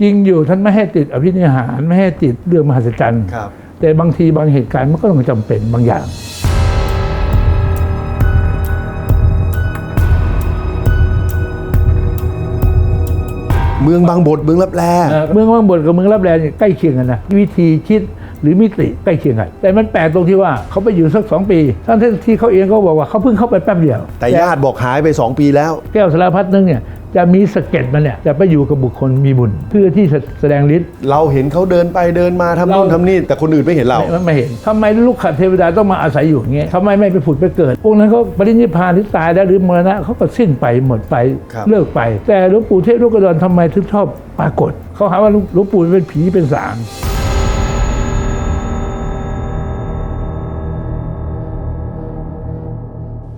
จริงอยู่ท่านไม่ให้ติดอภินิหารไม่ให้ติดเรื่องมหัศจรรย์ครับ แต่บางทีบางเหตุการณ์มันก็ต้องจำเป็นบางอย่าง เมืองบางบทเมืองรับแล เอ่อเมืองว่างบนกับเมืองรับแลเนี่ยใกล้เคียงกันนะวิธีคิดหรือมิติใกล้เคียงกันแต่มันแปลกตรงที่ว่าเขาไปอยู่สักสองปีทั้งที่เขาเองก็บอกว่าเขาเพิ่งเข้าไปแป๊บเดียวแต่ญาติบอกหายไป 2 ปีแล้ว แก้วสารพัดนึงเนี่ย จะมีสะเก็ดมันเนี่ยจะไปอยู่กับบุคคลมีบุญเพื่อที่จะแสดงฤทธิ์เราเห็นเขาเดินไปเดินมาทำนู่นเราทำนี่แต่คนอื่นไม่เห็นเราไม่ไม่เห็นทำไมลูกขัดเทวดาต้องมาอาศัยอยู่อย่างเงี้ยทำไมไม่ไปผุดไปเกิดพวกนั้นเขาปรินิพพานหรือตายแล้วหรือมรณะเขาก็สิ้นไปหมดไปครับเลิกไป แต่หลวงปู่เทพลูกกระดอนทำไมถึงชอบปรากฏเขาหาว่าหลวงปู่เป็นผีเป็นสาง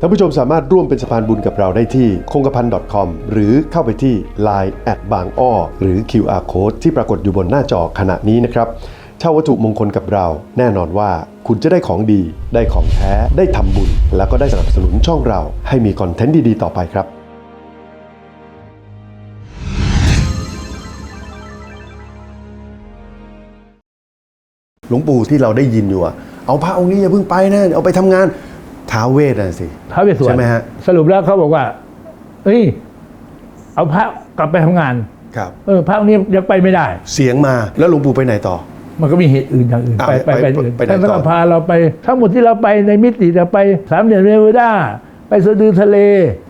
ท่านผู้ชมสามารถร่วมเป็นสะพานบุญกับเราได้ที่คงกระพัน .com หรือเข้าไปที่ Line แอดบางอ้อหรือ QR Code ที่ปรากฏอยู่บนหน้าจอขณะนี้นะครับเช่าวัตถุมงคลกับเรา แน่นอนว่าคุณจะได้ของดี ได้ของแท้ ได้ทำบุญ แล้วก็ได้สนับสนุนช่องเรา ให้มีคอนเทนต์ดี ๆ ต่อไปครับหลวงปู่ที่เราได้ยินอยู่อะเอาพระองค์นี้อย่าเพิ่งไปนะ เอาไปทำงาน ท้าวเวทน่ะสิท้าวเวสสวรรใช่ณไหมฮะสรุปแล้วเขาบอกว่าเฮ้ย เอาพระกลับไปทำงาน ครับ เออ พระองค์นี้ยังไปไม่ได้ เสียงมาแล้วหลวงปู่ไปไหนต่อ มันก็มีเหตุอื่นอย่างอื่นอะไปไปไปไปอื่นไปไหนท่านต่อก็พาเราไปทั้งหมดที่เราไปในมิติเราไปสามเหลี่ยมเรเวด้าไปสะดือทะเล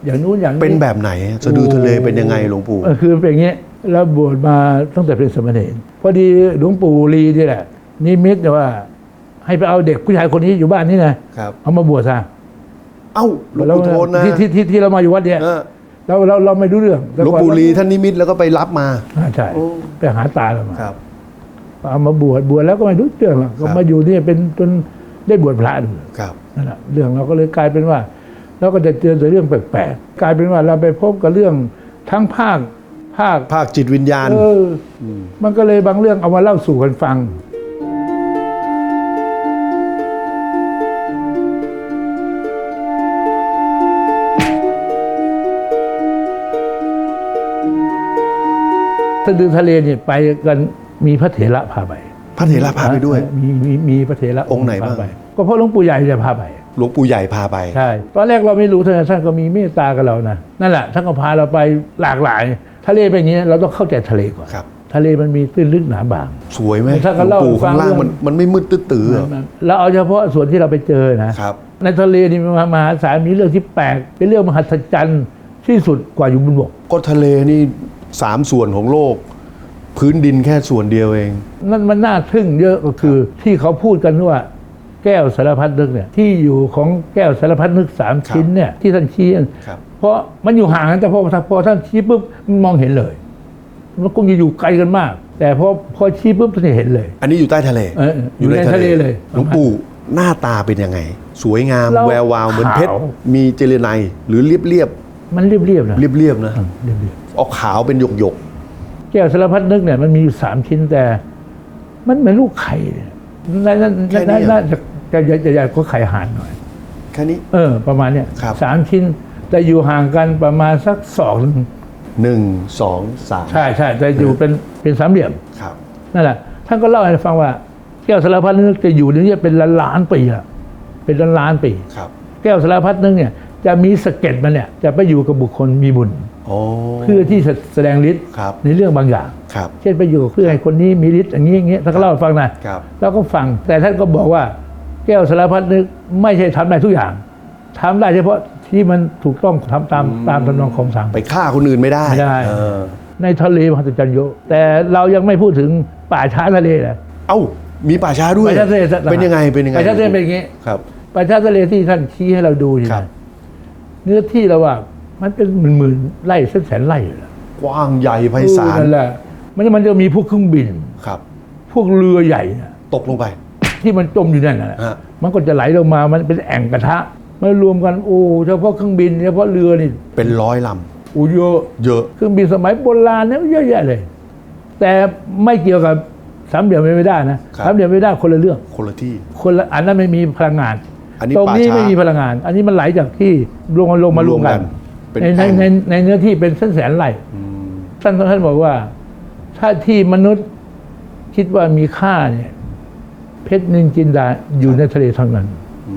อย่างนู้นอย่างนี้ เป็นแบบไหนสะดือทะเลเป็นยังไงหลวงปู่ เออคือเป็นอย่างนี้เราบวชมาตั้งแต่เป็นสามเณรพอดีหลวงปู่ลีนี่แหละนิมิตว่า ให้ไปเอาเด็กผู้ชายคนนี้อยู่บ้านนี่นะครับ เอามาบวชซะเอ้าหลวงแล้วปู่โทนนะที่ที่ที่ที่เรามาอยู่วัดเนี่ยเออเราเราเราไม่รู้เรื่องหลวงปู่ลีท่านนิมิตแล้วก็ไปรับมา อ่าใช่โอ้ ไปหาตาเรามาครับ เอามาบวชบวชแล้วก็ไม่รู้เรื่องหรอกครัก็บมาอยู่นี่เป็นจนได้บวชพระดู ครับ นั่นแหละเรื่องเราก็เลยกลายเป็นว่า เราก็จะเจอแต่เรื่องแปลกๆกลายเป็นว่าเราไปพบกับเรื่องทั้งภาคภาคภาคจิตวิญญาณ เอออมันก็เลยบางเรื่องเอามาเล่าสู่กันฟัง สะดือทะเลเนี่ยไปกันมีพระเถระพาไป พระเถระพาไปด้วย มีมีมีพระเถระองค์ไหนบ้างพปก็เพราะหลวงปู่ใหญ่จะพาไปหลวงปู่ใหญ่พาไปใช่ตอนแรกเราไม่รู้ท่านท่านก็มีเมตตากับเรานะนั่นแหละท่านก็พาเราไปหลากหลาย ทะเลเป็นอย่างนี้เราต้องเข้าใจทะเลก่อนครับทะเลมันมีตื้นลึกหนาบาง สวยไหมท่านหก็ลวงเล่าปู่ข้างล่างฟังเรื่องมันมันไม่มืดตื้อๆเหรอเราเอาเฉพาะส่วนที่เราไปเจอนะครับในทะเลนี่มมหาศาลมีเรื่องที่แปลกเป็นเรื่องมหัศจรรย์ที่สุดกว่าอยู่บนบกก็ทะเลนี่ สามส่วนของโลก พื้นดินแค่ส่วนเดียวเอง นั่นมันน่าทึ่งเยอะก็คือที่เขาพูดกันว่าแก้วสารพัดนึกเนี่ยที่อยู่ของแก้วสารพัดนึกสามครับชิ้นเนี่ยที่ท่านชี้ครับเพราะมันอยู่ห่างกันแต่พอพอท่านชี้ปุ๊บมันมองเห็นเลยมันคงจะอยู่ไกลกันมาก แต่พอพอชี้ปุ๊บท่านจะเห็นเลย อันนี้อยู่ใต้ทะเลเอออยู่ในทะเลเลยหลวงปู่หน้าตาเป็นยังไง สวยงามเราแวววาวเหมือนเพชรขาวมีเจเลไนหรือเรียบเรียบ มันเรียบๆนะเรียบเรียบๆนะอืมเรียบออกขาวเป็นหยกหยกๆแก้วสารพัดนึกเนี่ยมันมีอยู่สามชิ้นแต่ มันเหมือนลูกไข่เนี่ยน่าน่าน่าน่าจะจะจะจะใหญ่กว่าไข่ห่านหน่อย ๆแค่นี้ เออ ประมาณเนี้ยครับ สามชิ้น แต่อยู่ห่างกันประมาณสักสองหนึ่งสองสามใช่ใช่แต่อยู่เป็นเป็นสามเหลี่ยม ครับ นั่นแหละท่านก็เล่าให้ฟังว่า แก้วสารพัดนึกจะอยู่ในนี้เป็นล้านล้านๆปีละเป็นล้านล้านๆปี ครับ แก้วสารพัดนึกเนี่ย จะมีสะเก็ดมันเนี่ยจะไปอยู่กับบุคคลมีบุญโอ้เพื่อที่จะแสดงฤทธิ์ครับในเรื่องบางอย่าง ครับ เช่นไปอยู่กับเพื่อให้คนนี้มีฤทธิ์อย่างนี้อย่างนี้ท่านก็เล่าให้ฟังนะครับ เราก็ฟังแต่ท่านก็บอกว่า แก้วสารพัดนึกไม่ใช่ทำได้ทุกอย่างทำได้เฉพาะที่มันถูกต้องทำตามตามทำนองของสั่งไปฆ่าคนอื่นไม่ได้ไม่ได้ เออในทะเลมหัศจรรย์เยอะแต่เรายังไม่พูดถึงป่าช้าทะเลนะ เอ้า มีป่าช้าด้วย ป่าช้าทะเลเป็นยังไง เป็นยังไงป่าช้าทะเลเป็นอย่างนี้ ครับ ป่าช้าทะเลที่ท่านชี้ให้เราดูนี่ครับ นะ เนื้อที่เราว่ามันเป็นหมื่นๆไร่แสนแสนๆไร่เลยนะกว้างใหญ่ไพศาลนั่นแหละมันมันจะมีพวกเครื่องบิน ครับ พวกเรือใหญ่นะตกลงไป ที่มันจมอยู่นั่นนะฮะ มันก็จะไหลลงมามันเป็นแอ่งกระทะมารวมกันโอ้เฉพาะเครื่องบินเฉพาะเรือนี่เป็นร้อยลโอ้เยอะำเยอะ เครื่องบินสมัยโบราณเนี่ยเยอะแยะเลย แต่ไม่เกี่ยวกับสามเหลี่ยมไม่ได้นะครับ สามเหลี่ยมไม่ได้คนละเรื่อง คนละที่ คนละอันนั้นไม่มีพลังงาน อันนี้ตรงนี้ป่าช้า ไม่มีพลังงาน อันนี้มันไหลจากที่ลงมาลงมารวมกัน เป็นในในแอ่งในในเนื้อที่เป็นแสนแสนไร่อืมท่านท่านบอกว่า ถ้าที่มนุษย์คิดว่ามีค่าเนี่ย เพชรนินจินดาอยู่ในทะเลเท่านั้น อื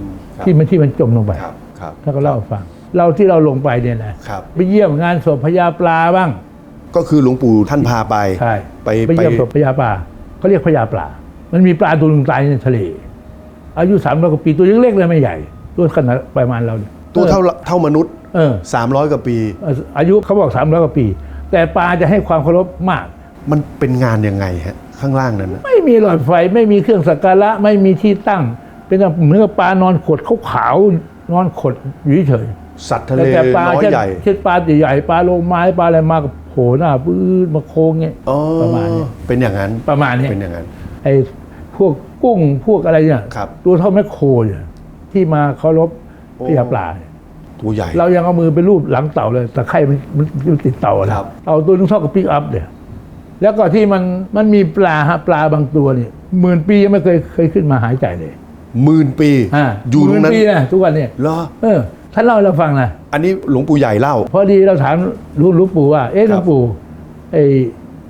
มครับที่มันที่มันจมลงไปครับครับท่านก็เล่าให้ฟัง เราที่เราลงไปเนี่ยนะครับ ไปเยี่ยมงานศพพญาปลาบ้าง ก็คือหลวงปู่ท่านพาไป ใช่ไปไปเยี่ยมศพพญาปลาเขาเรียกพญาปลา มันมีปลาตัวหนึงตายในทะเล อายุสามร้อยกว่าปีตัวเล็กๆเลยไม่ใหญ่ ตัวขนาดประมาณเราเนี่ยตัวเท่าเท่ามนุษย์เออ300กว่าปีเอออายุเขาบอกสามร้อยกว่าปี แต่ปลาจะให้ความเคารพมาก มันเป็นงานยังไงฮะข้างล่างนั้นนะไม่มีหลอดไฟไม่มีเครื่องสักการะไม่มีที่ตั้ง เป็นเหมือนกับปลานอนขดขาวๆนอนขดอยู่เฉยสัตว์ๆทะเลแต่ปลาน้อยเช่นใหญ่เช่นปลาใหญ่ๆปลาโลไม้ปลาอะไรมากับโผล่หน้าปื้ดมาโค้งเงี้ยอ๋อประมาณนี้เป็นอย่างนั้นประมาณนี้เป็นอย่างนั้นไอ้พวก กุ้งพวกอะไรเนี่ยครับ ตัวเท่าแมคโครเนี่ยที่มาเคารพโอ้พญาปลาเนี่ยตัวใหญ่ เรายังเอามือไปรูปหลังเต่าเลยแต่ไข่มันมันมันติดเต่านะครับ เต่าตัวนึงเท่ากับปิกอัพเนี่ย แล้วก็ที่มันมันมีปลาฮะปลาบางตัวเนี่ยหมื่นปียังไม่เคยเคยขึ้นมาหายใจเลยหมื่นปีอ่าอยู่ตรงนั้นหมื่ปีนะทุกวันเนี่ยเหรอเออท่านเล่าให้เราฟังนะ อันนี้หลวงปู่ใหญ่เล่า พอดีเราถามรู้รู้ปู่ว่า เอ๊ะหลวงปู่ไอ้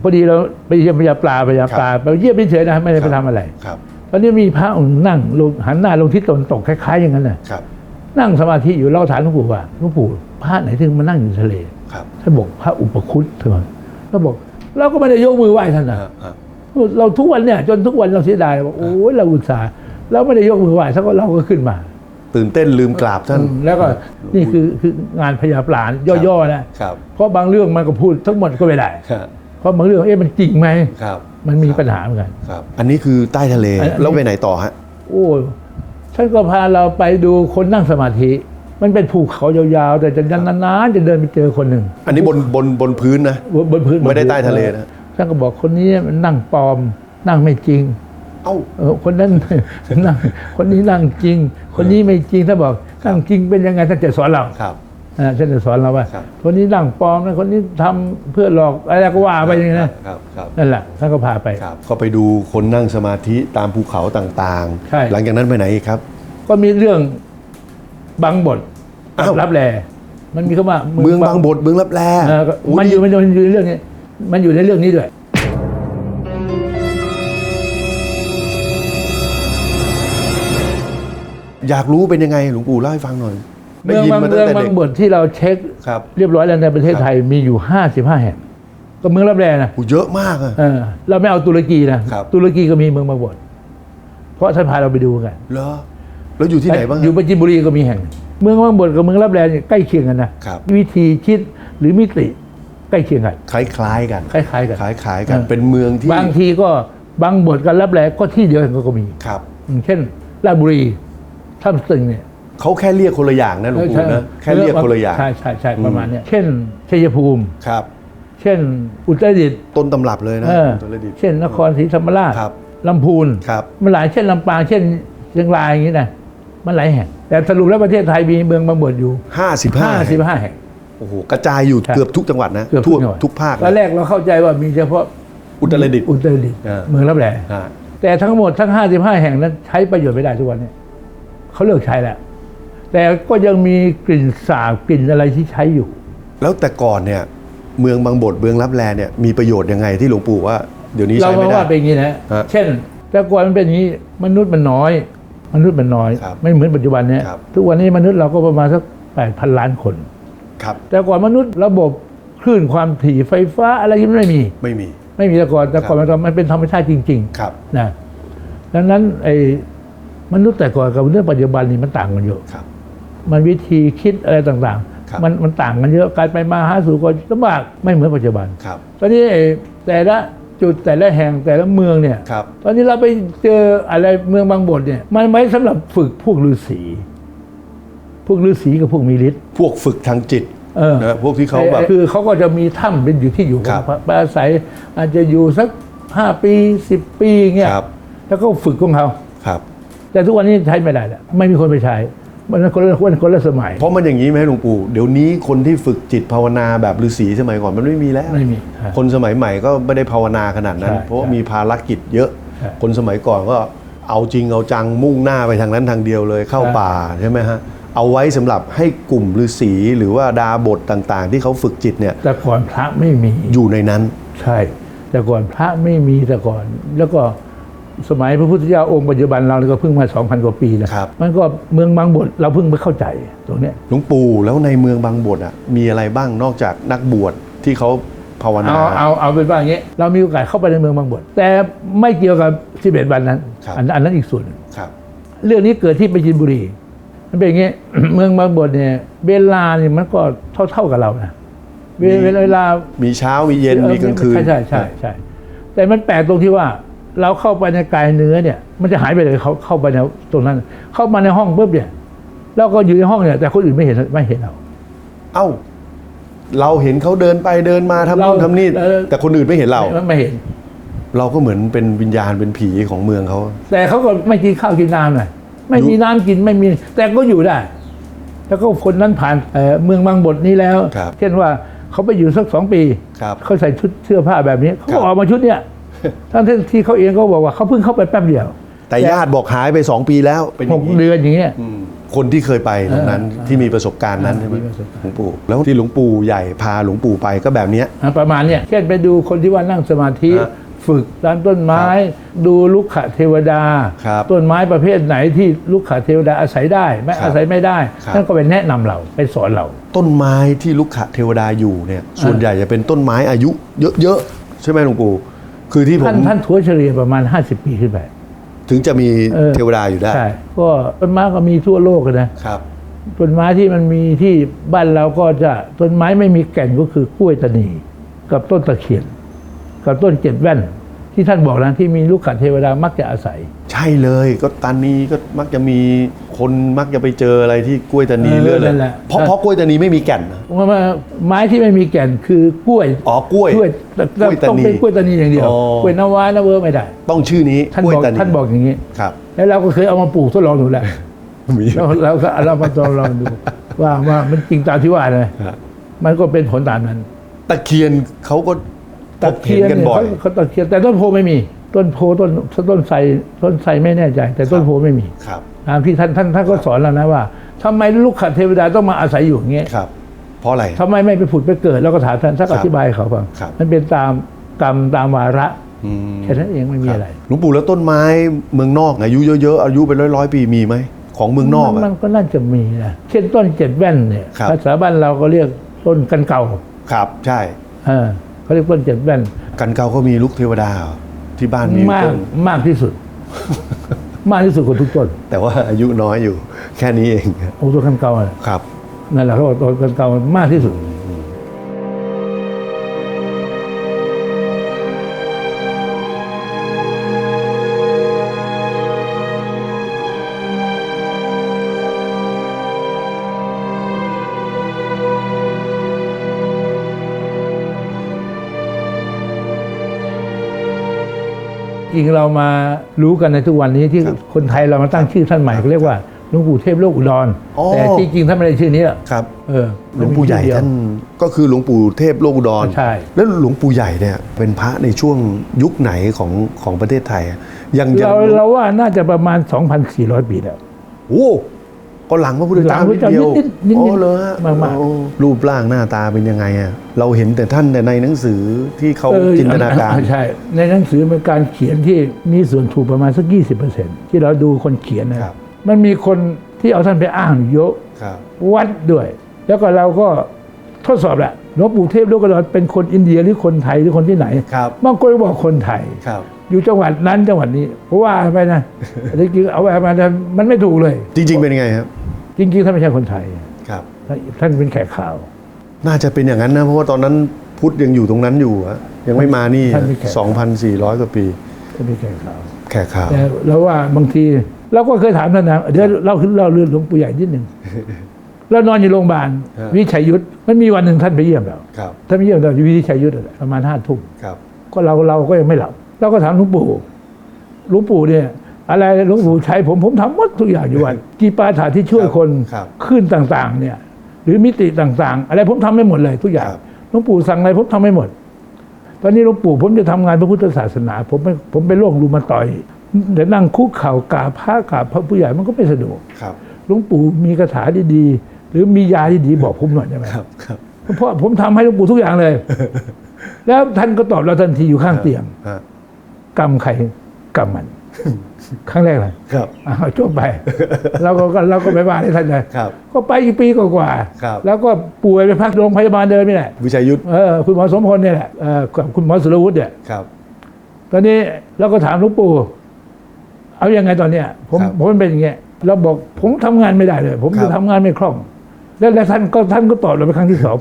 พอดีเราไปเยี่ยมพญาปลาพญาปลาไปเยี่ยมเฉยๆนะไม่ได้ไปทำอะไร ครับ ตอนนี้มีพระองค์นั่งลงหันหน้าลงทิศตะวันตกคล้าย ๆ อย่างนั้นน่ะครับ นั่งสมาธิอยู่เราถามหลวงปู่ว่าหลวงปู่พระไหนถึงมานั่งอยู่ทะเลครับท่านบอกพระอุปคุตเถอะเราบอกเราก็ไม่ได้ยกมือไหว้ท่านนะอ่าอ่าเราทุกวันเนี่ยจนทุกวันเราเสียดายว่าโอ้ยเราอุตส่าห์เราไม่ได้ยกมือไหว้สักวันเราก็ขึ้นมา ตื่นเต้นลืมกราบท่าน แล้วก็นี่คือคืองานพยาปลาย่อๆนะครับเพราะบางเรื่องมันก็พูดทั้งหมดก็ไม่ได้ครับ เพราะบางเรื่องเอ๊ะมันจริงไหมครับ มันมีปัญหาเหมือนกันครับ อันนี้คือใต้ทะเลอันนี้แล้วไปไหนต่อฮะโอ้ยท่านก็พาเราไปดูคนนั่งสมาธิ มันเป็นภูเขายาวๆ แต่จะนานๆจะเดินไปเจอคนหนึ่งอันนี้บนบนบนพื้นนะบนบนพื้นไม่ได้ใต้ทะเลนะท่านก็บอกคนนี้มันนั่งปลอม นั่งไม่จริง เอ้าเออคนนั้นนั่งคนนี้นั่งจริง คนนี้ไม่จริงถ้าบอกนั่งจริงเป็นยังไงท่านจะสอนเราครับอ่า ท่านจะสอนเราว่าครับคนนี้นั่งปลอมนะคนนี้ทำเพื่อหลอกอะไรก็ว่าไปอย่างนี้นะครับครับนั่นแหละท่านก็พาไปครับก็ไปดูคนนั่งสมาธิตามภูเขาต่างใช่หลังจากนั้นไปไหนอีกครับ ก็มีเรื่องบางบทอ้าวรับแลมันมีคำว่าเมืองบางบทเมืองรับแลเออก็โอ้มันอยู่มันอยู่มันอยู่ในเรื่องนี้ มันอยู่ในเรื่องนี้ด้วยอยากรู้เป็นยังไงหลวงปู่เล่าให้ฟังหน่อย เมืองบางตั้เมืองแต่บางด็กบทที่เราเช็คครับเรียบร้อยแล้วในประเทศไทยมีอยู่ห้าสิบห้าแห่ง ก็เมืองรับแลนะโอ้เยอะมากอะเออเราไม่เอาตุรกีนะครับตุรกีก็มีเมืองบางบทเพราะท่านพาเราไปดูกันเหรอแล้วอยู่ที่ไหนบ้างอยู่ปัจจินบุรีก็มีแห่ง เมืองบางบทกับเมืองรับแลเนี่ยใกล้เคียงกันนะครับวิธีคิดหรือมิติใกล้เคียงกันคล้ายๆกันคล้ายๆกันคล้ายๆกันเออเป็นเมืองที่บางทีก็บางบทกับรับแลก็ที่เดียวกันก็มีครับอย่างเช่นราชบุรีท่ามสึงเนี่ย เขาแค่เรียกคนละอย่างนะหลวงปู่นะแค่เรียกคนละอย่างใช่ใช่ใช่ประมาณเนี้ยเช่นชัยภูมิครับ เช่น อุตรดิตถ์ต้นตำรับเลยนะเออตัวเลดิตเช่นนครศรีธรรมราชครับลำพูนครับมันหลายเช่นลำปางเช่นเชียงรายอย่างนี้นะมันหลายแห่ง แต่สรุปแล้วประเทศไทยมีเมืองบางบทอยู่ห้าสิบห้า55 แห่งโอ้โหกระจายอยู่ครับเกือบทุกจังหวัดนะเกือบทั่วจังหวัดทุกภาคตอนเลยแรกเราเข้าใจว่ามีเฉพาะอุตรดิตถ์อุตรดิตถ์อ่าเมืองรับแลฮะแต่ทั้งหมดทั้ง 55 แห่งนั้นใช้ประโยชน์ไม่ได้ทุกวันนี้เขาเลิกใช้แล้ว แต่ก็ยังมีกลิ่นสาบกลิ่นอะไรที่ใช้อยู่ แล้วแต่ก่อนเนี่ยเมืองบางบทเมืองรับแลเนี่ยมีประโยชน์ยังไงที่หลวงปู่ว่าเดี๋ยวนี้เราใช้มาไม่ได้ว่าเป็นอย่างนี้นะฮะเช่น แต่ก่อนมันเป็นอย่างนี้มนุษย์มันน้อย มนุษย์มันน้อยครับไม่เหมือนปัจจุบันเนี้ยครับทุกวันนี้มนุษย์เราก็ประมาณสักแปดพันล้านคนครับ แต่ก่อนมนุษย์ระบบคลื่นความถี่ไฟฟ้าอะไรที่ไม่มีไม่มี ไม่มีแต่ก่อนแต่ก่อนมันมันเป็นธรรมชาติจริงครับๆนะดังนั้นไอ้มนุษย์แต่ก่อนกับมนุษย์ปัจจุบันนี่มันต่างกันเยอะครับ มันวิธีคิดอะไรต่างครับๆ มันมันต่างกันเยอะการไปมาหาสู่ก็ลำบากไม่เหมือนปัจจุบันครับตอนนี้ไอ้แต่ละจุดแต่ละแห่งแต่ละเมืองเนี่ยครับ ตอนนี้เราไปเจออะไรเมืองบางบทเนี่ย มันไว้สำหรับฝึกพวกฤาษีพวกฤาษีกับพวกมีฤทธิ์ พวกฝึกทางจิตเออ นะพวกที่เขาแบบไอ้คือเขาก็จะมีถ้ำเป็นอยู่ที่อยู่ครับไปอาศัยอาจจะอยู่สักห้าปีสิบปีเงี้ยครับ แล้วก็ฝึกของเขา ครับ แต่ทุกวันนี้ใช้ไม่ได้แล้วไม่มีคนไปใช้ มันคนละคนคนละสมัย เพราะมันอย่างนี้ไหมหลวงปู่ เดี๋ยวนี้คนที่ฝึกจิตภาวนาแบบฤาษีสมัยก่อนมันไม่มีแล้ว ไม่มีฮะคนสมัยใหม่ก็ไม่ได้ภาวนาขนาดนั้นใช่เพราะว่าใช่มีภารกิจเยอะใช่คนสมัยก่อนก็เอาจริงเอาจังมุ่งหน้าไปทางนั้นทางเดียวเลยเข้าใช่ป่าใช่ไหมฮะ เอาไว้สำหรับให้กลุ่มฤาษีหรือว่าดาบทต่างๆ ที่เขาฝึกจิตเนี่ย แต่ก่อนพระไม่มี อยู่ในนั้น ใช่ แต่ก่อนพระไม่มีแต่ก่อน แล้วก็ สมัยพระพุทธเจ้าองค์ปัจจุบันเรานี่ก็เพิ่งมา 2,000 กว่าปีนะครับ มันก็เมืองบางบทเราเพิ่งไปเข้าใจตรงเนี้ยหลวงปู่แล้วในเมืองบางบทอะมีอะไรบ้างนอกจากนักบวชที่เขาภาวนา เอาเอาเอาเป็นว่าอย่างนี้ เรามีโอกาสเข้าไปในเมืองบางบท แต่ไม่เกี่ยวกับ11วันนั้นครับ อันอันนั้นอีกส่วนหนึ่งครับ เรื่องนี้เกิดที่ปราจินบุรี มันเป็นอย่างนี้ เมืองบางบทเนี่ยเวลาเนี่ยมันก็เท่าเท่าๆกับเรานะเวเวลาเวลา มีเช้ามีเย็นมีกลางคืน ใช่ใช่ใช่ใช่แต่มันแปลกตรงที่ว่า เราเข้าไปในกายเนื้อเนี่ย มันจะหายไปเลยเขาเข้าไปในตรงนั้น เข้ามาในห้องปุ๊บเนี่ยเราก็อยู่ในห้องเนี่ย แต่คนอื่นไม่เห็นไม่เห็นเราเอ้า เราเห็นเขาเดินไปเดินมาทำนู่นเราทำนี่เออแต่คนอื่นไม่เห็นเราไม่ไม่เห็น เราก็เหมือนเป็นวิญญาณเป็นผีของเมืองเขาแต่เขาก็ไม่กินข้าวกินน้ำเลยไม่มีน้ำกินไม่มี แต่ก็อยู่ได้ แล้วก็คนนั้นผ่านเอ่อเมืองบางบทนี้แล้วครับเช่นว่าเขาไปอยู่สักสองปีครับเขาใส่ชุดเสื้อผ้าแบบนี้เขาครัก็บออกมาชุดเนี้ย ทั้งที่เขาเองก็บอกว่าเขาเพิ่งเข้าไปแป๊บเดียว แต่ญาติบอกหายไปสองปีแล้วเป็นอหย่ากงนี้เดือนอย่างเงี้ยอืมคนที่เคยไปตรงนั้นเออที่มีประสบการณ์นั้นใช่ไหมมีประสบการณ์หลวงปู่แล้วที่หลวงปู่ใหญ่พาหลวงปู่ไปก็แบบเนี้ยอะประมาณเนี้ยเช่นไปดูคนที่ว่านั่งสมาธิฮะฝึกตามต้นไม้ ดูลุกขเทวดาครับต้นไม้ประเภทไหนที่ลุกขเทวดาอาศัยได้ไม่ครับอาศัยไม่ได้ครับท่านก็ไปแนะนำเราไปสอนเรา ต้นไม้ที่ลุกขะเทวดาอยู่เนี่ยส่วนใหญ่จะเป็นต้นไม้อายุเยอะๆใช่ไหมหลวงปู่ คือที่ผมท่านท่านถัวเฉลี่ยประมาณ 50 ปีขึ้นไป ถึงจะมีออ เทวดาอยู่ได้ ใช่ก็ต้นไม้ก็มีทั่วโลกอะนะครับ ต้นไม้ที่มันมีที่บ้านเราก็จะต้นไม้ไม่มีแก่นก็คือกล้วยตานี กับต้นตะเคียน กับต้นเจ็ดแว่น ที่ท่านบอกนะที่มีลูกขเทวดามักจะอาศัย ใช่เลยก็ตานีก็มักจะมีคนมักจะไปเจออะไรที่กล้วยตานีเออเรื่อยเลนั่ยนแหละ เพราะเพราะกล้วยตานีไม่มีแก่นนะ ว่าว่าไม้ที่ไม่มีแก่นคือกล้วยอ๋อกล้วยกล้วยแต่แต่กล้วยตานีต้องเป็นกล้วยตานีอย่างเดียวอ๋อ กล้วยน้ำว้าน้ำเวอร์ไม่ได้ ต้องชื่อนี้ท่านกล้วยบอกตานีท่านบอกอย่างนี้ ครับ แล้วเราก็เคยเอามาปลูกทดลองดูแหละมีแล้วเราก็เรามาทดลองดู ว่าว่ามันจริงตามที่ว่าเลยครับมันก็เป็นผลตามนั้น ตะเคียนเขาก็พ ตะบเคีเห็นยนกันเนี่ยบ่อยเขาเขาตะเคียนแต่ต้นโพไม่มี ต้นโพต้นต้นไทรต้นไทรไม่แน่ใจ แต่ต้นโพไม่มีครับตามที่ท่านท่านท่านก็สอนเรานะว่าทำไมลูกขัดเทวดาต้องมาอาศัยอยู่อย่างเงี้ยครับ เพราะอะไรทำไมไม่ไปผุดไปเกิด แล้วก็ถามท่านสักครัอบธิบายให้เขาฟังครับมันเป็นตามกรรมตามวาระอืมแค่นั้นเองไม่มีอะไรหลวงปู่แล้วต้นไม้เมืองนอกอายุเยอะๆอายุเป็นร้อยๆปีมีไหมของเมืองนอกมัอะมันก็น่าจะมีนะเช่นต้นเจ็ดแว่นเนี่ยครับภาษาบ้านเราก็เรียกต้นกันเก่าครับ ใช่ เออเขาเรียกต้นเจ็ดแว่น กันเกาก็มีลูกเทวดาเหรอที่บ้านมีมากต้น มากที่สุด มากที่สุดกว่าทุกต้นแต่ว่าอายุน้อยอยู่ แค่นี้เอง โอ้ต้นกันเก่าอะครับนั่นแหละเขาบอกต้นกันเก่ามากที่สุด จริงเรามารู้กันในทุกวันนี้ที่ครับคนไทยเรามาตั้งชื่อท่านใหม่ก็เรียกว่าหลวงปู่เทพโลกอุดรอ๋อแต่จริงๆท่านไม่ได้ชื่อนี้หรอกครับเออหลวงปู่ใหญ่มัมีชื่อเดียวท่านก็คือหลวงปู่เทพโลกอุดรใช่แล้วหลวงปู่ใหญ่เนี่ยเป็นพระในช่วงยุคไหนของของประเทศไทยอะยังยังเราเราว่าน่าจะประมาณ 2,400 ปีแล้วโอ้ ก็หลังพระพุทธหลัเจ้างพระนิดเจ้าเดียวนิดๆนิดๆอ๋อเลยฮะมากๆโอ้รูปร่างหน้าตาเป็นยังไงอะเราเห็นแต่ท่านแต่ในหนังสือที่เขาเออจินตนาการอ่ใช่ในหนังสือเป็นการเขียนที่มีส่วนถูกประมาณสัก 20%ที่เราดูคนเขียนนะครับมันมีคนที่เอาท่านไปอ้างเยอะครับวัดด้วย แล้วก็เราก็ทดสอบแหละหลวงปู่เทพโลกเราเป็นคนอินเดียหรือคนไทยหรือคนที่ไหนครับบางคนก็บอกคนไทยครับอยู่จังหวัดนั้นจังหวัดนี้เพราะว่าไปนะจริงๆเอาไปมามันไม่ถูกเลย จริง ๆ เป็นยังไงครับ จริงๆท่านไม่ใช่คนไทยครับ ท่านเป็นแขกข่าว น่าจะเป็นอย่างนั้นนะเพราะว่าตอนนั้นพุทธยังอยู่ตรงนั้นอยู่อะยังไม่มานี่ท่านไม่แขก2,400 กว่าปีท่านเป็นแขกข่าวแขกข่าวแต่เราว่าบางทีเราก็เคยถามท่านนะเดี๋ยวเราขึ้นเล่าเรื่องหลวงปู่ใหญ่นิดหนึ่งเรานอนอยู่โรงพยาบาลฮะวิชัยยุทธมันมีวันหนึ่งท่านไปเยี่ยมเราครับท่านไปเยี่ยมเราอยู่วิชัยยุทธประมาณห้าทุ่มครับก็เราเราก็ยังไม่หลับเราก็ถามหลวงปู่หลวงปู่เนี่ย อะไรหลวงปู่ใช้ผมผมทำหมดทุกอย่างอยู่วันกีปาถาที่ช่วยคนครับขึ้นต่างๆ เนี่ย หรือมิติต่างๆ อะไรผมทำไม่หมดเลยทุกอย่างครับ หลวงปู่สั่งอะไรผมทำไม่หมด ตอนนี้หลวงปู่ผมจะทำงานพระพุทธศาสนา ผมไม่ผมเป็นโรครูมาตอยด์เดี๋ยวนั่งคุกเข่ากราบพระกราบพระผู้ใหญ่มันก็ไม่สะดวกครับหลวงปู่มีคาถาดีๆหรือมียาดีๆบอกผมหน่อยได้ไหมครับครับเพราะผมทำให้หลวงปู่ทุกอย่างเลย แล้วท่านก็ตอบเราทันทีอยู่ข้างเตียงฮะกรรมใครกรรมมัน ครั้งแรกเลยครับอ้าวจบไปเราก็เราก็ไปบ้านให้ท่านเลยครับ ก็ไปอีกปีกว่าๆครับแล้วก็ป่วยไปพักโรงพยาบาลเดิมนี่แหละวิชัยยุทธเออคุณหมอสมพลเนี่ยแหละเออกับคุณหมอสุรวุฒิเนี่ยครับตอนนี้เราก็ถามหลวงปู่เอายังไงตอนเนี้ยผมครับผมเป็นอย่างเงี้ยเราบอกผมทำงานไม่ได้เลย ผมครัจะบทำงานไม่คล่อง แล้วแล้วท่านก็ท่านก็ตอบเราเป็นครั้งที่สอง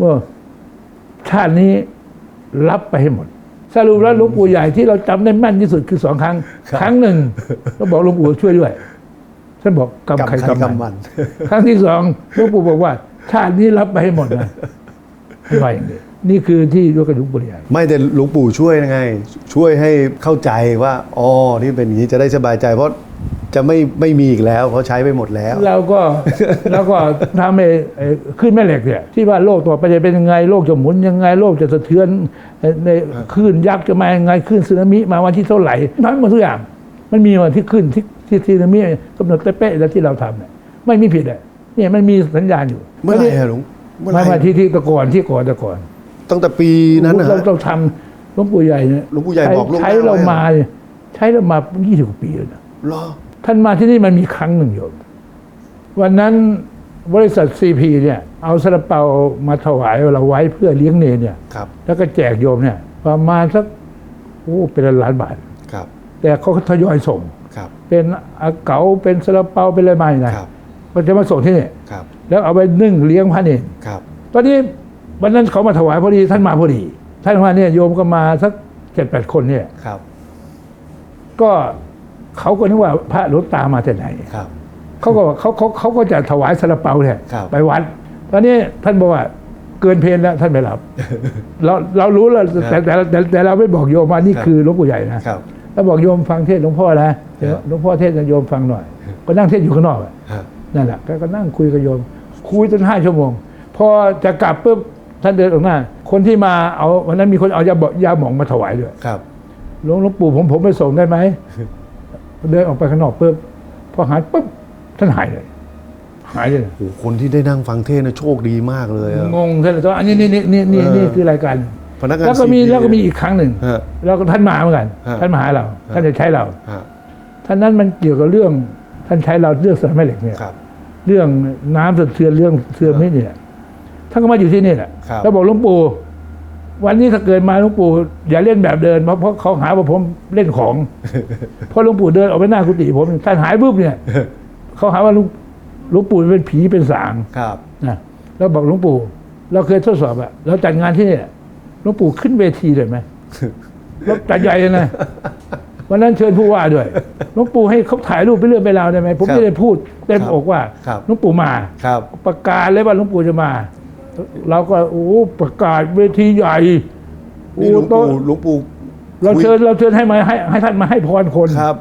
ว่าชาตินี้รับไปให้หมด สรุปแล้วหลวงปู่ใหญ่ที่เราจำได้แม่นที่สุดคือสองครั้ง ครั้งหนึ่งก็บอกหลวงปู่ช่วยด้วยท่านบอกกรรมใครกรรมมันมัน ครั้งที่สองหลวงปู่บอกว่าชาตินี้รับไปให้หมดนะไม่ไหวอย่างนี้นี่คือที่ยกกระดุกบุรีใหญ่ไม่แต่หลวงปู่ช่วยยังไง ช่วยให้เข้าใจว่าอ๋อนี่เป็นอย่างนี้จะได้สบายใจเพราะ จะไม่ไม่มีอีกแล้วเพราะใช้ไปหมดแล้วเราก็เราก็ทำให้ไอ้ขึ้นแม่เหล็กเนี่ยที่ว่าโลกต่อไปจะเป็นยังไงโลกจะหมุนยังไงโลกจะสะเทือนเอ่อในคลื่นยักษ์จะมายังไงคลื่นสึนามิมาวันที่เท่าไหร่ทำหมดทุกอย่างมันมีวันที่ขึ้นที่ที่สึนามิกำหนดเป๊ะๆแล้วที่เราทำเนี่ยไม่มีผิดอะเนี่ยมันมีสัญญาณอยู่ เมื่อไหร่อะหลวงเมื่อไหไม่ร่มาที่ที่ตะก่อนที่ก่อนตะก่อนตั้งแต่ปีนั้นนะเราฮะเราทำหลวงปู่ใหญ่เนี่ยหลวงปู่ใหญ่บอกล่วงหน้าใช้เราไว้อะมาเนี่ยใช้เรามา20กว่าปีแล้วนะเหรอ ท่านมาที่นี่มันมีครั้งหนึ่งโยมวันนั้นบริษัทซีพีเนี่ย เอาซาลาเปามาถวายเราไว้เพื่อเลี้ยงเนรเนี่ย ครับ แล้วก็แจกโยมเนี่ย ประมาณสักโอ้เป็นล้านบาท ครับ แต่เขาก็ทยอยส่ง ครับ เป็นอาเก๋าเป็นซาลาเปาเป็นอะไรมาเนี่ยนะครับก็จะมาส่งที่นี่ครับ แล้วเอาไปนึ่งเลี้ยงพระเนรครับ ตอนนี้วันนั้นเขามาถวายพอดีท่านมาพอดี ท่านมาเนี่ยโยมก็มาสักเจ็ดแปดคนเนี่ยครับ ก็ เขาก็นึกว่าพระหลวงตามาจากไหนครับเขาก็บอกเขาเขาเขาก็จะถวายซาลาเปาเนี่ยครับไปวัดตอนนี้ท่านบอกว่าเกินเพลนแล้วท่านไม่รับ เราเรารู้แล้วแต่แต่แต่แต่เราไม่บอกโยมว่านี่ครับคือหลวงปู่ใหญ่นะครับแล้วบอกโยมฟังเทศน์หลวงพ่อนะเดี๋ยวครับหลวงพ่อเทศน์ให้โยมฟังหน่อย ก็นั่งเทศน์อยู่ข้างนอกอะฮะนั่นแหละก็ก็นั่งคุยกับโยม คุยจนห้าชั่วโมง พอจะกลับปุ๊บท่านเดินออกหน้า คนที่มาเอาวันนั้นมีคนเอายาบอกยาหมองมาถวายด้วยครับหลวงหลวงปู่ผมผมไปส่งได้ไหม เดินออกไปข้างนอกปุ๊บพอหายปุ๊บท่านหายเลย หายเลยโอ้โหคนที่ได้นั่งฟังเทศน์นะโชคดีมากเลยอะงงท่านเลยว่าอันนี้นี่นี่นี่นี่เออนี่คือรายการพนักงาน แล้วก็มี CP แล้วก็มีอีกครั้งหนึ่งฮะ แล้วก็ท่านมาเหมือนกัน ฮะ ท่านมาหาเรา ท่านจะใช้เราฮะท่านนั้นมันเกี่ยวกับเรื่อง ท่านใช้เราเรื่องสารแม่เหล็กเนี่ย ครับ เรื่องน้ำสะเทือนเรื่องเสื่อมนี่เนี่ยท่านก็มาอยู่ที่นี่แหละครับ แล้วบอกหลวงปู่ วันนี้ถ้าเกิดมาหลวงปู่อย่าเล่นแบบเดินเพราะเพราะเขาหาว่าผมเล่นของเพราะหลวงปู่เดินออกไปหน้ากุฏิผมท่านหายปุ๊บเนี่ยเขาหาว่าหลวงหลวงปู่เป็นผีเป็นสางครับนะแล้วบอกหลวงปู่ เราเคยทดสอบอะเราจัดงานที่นี่หลวงปู่ขึ้นเวทีเลยไหมเราจัดใหญ่เลยนะวันนั้นเชิญผู้ว่าด้วยหลวงปู่ให้เขาถ่ายรูปไปเรื่อยไปราวได้ไหมผมครับไม่ได้พูดเต็มครับอกว่าครับหลวงปู่มาครับประกาศเลยว่าหลวงปู่จะมา เราก็โอ้ประกาศเวทีใหญ่นี่หลวงโอ้ปู่โต๊ะหลวงปู่เราเชิญเราเชิญให้มาให้ให้ท่านมาให้พรคนครับ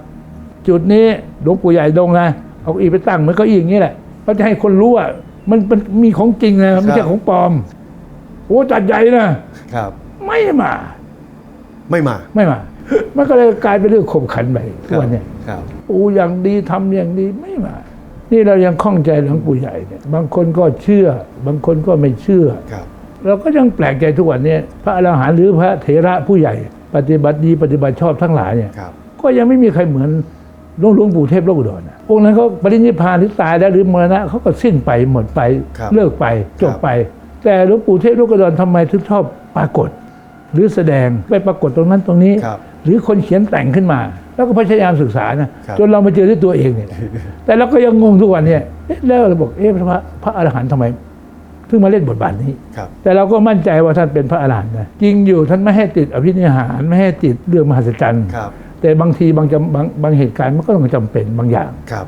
จุดนี้หลวงปู่ใหญ่ดงนะเอาเก้าอีไปตั้งเหมือนเก้าอี้อย่างนี้แหละเขาจะให้คนรู้ว่ามันมันมีของจริงนะไม่ใช่ของปลอมโอ้จัดใหญ่นะครับ ไม่มา ไม่มา ไม่มา มันก็เลยกลายเป็นเรื่องขบขันไปทุกวันเนี่ยครับโอ้อย่างดีทำอย่างดีไม่มา นี่เรายังข้องใจหลวงปู่ใหญ่เนี่ยบางคนก็เชื่อ บางคนก็ไม่เชื่อ ครับ เราก็ยังแปลกใจทุกวันเนี้พระอรหันต์หรือพระเถระผู้ใหญ่ ปฏิบัติดีปฏิบัติชอบทั้งหลายเนี่ยครับ ก็ยังไม่มีใครเหมือนหลวงหลวงปู่เทพโลกอุดรนะองค์นั้นเขาปรินิพพานหรือตายแล้วหรือมรณะเขาก็สิ้นไปหมดไปครับเลิกไปจบไป แต่หลวงปู่เทพโลกอุดรทำไมถึงชอบปรากฏ หรือแสดงไปปรากฏตรงนั้นตรงนี้ ครับ หรือคนเขียนแต่งขึ้นมา แล้วก็พยายามศึกษานะครับจนเรามาเจอด้วยตัวเองเนี่ยแต่เราก็ยังงงทุกวันเนี่ยเอ๊ะแล้วเราบอกเอ๊ะพระพระอรหันต์ทำไมถึงมาเล่นบทบาทนี้ครับแต่เราก็มั่นใจว่าท่านเป็นพระอรหันต์นะจริงอยู่ท่านไม่ให้ติดอภินิหารไม่ให้ติดเรื่องมหัศจรรย์ครับแต่บางทีบางจำบางบางเหตุการณ์มันก็ต้องจำเป็นบางอย่างครับ